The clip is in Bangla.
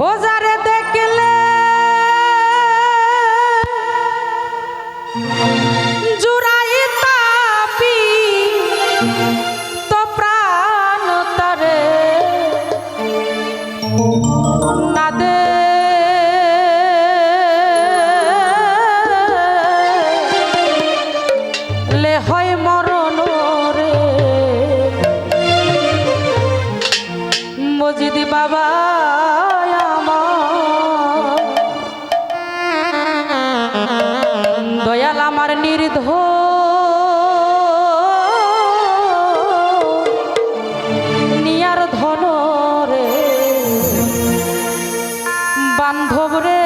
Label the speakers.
Speaker 1: Oza. ধন রে। বান্ধব রে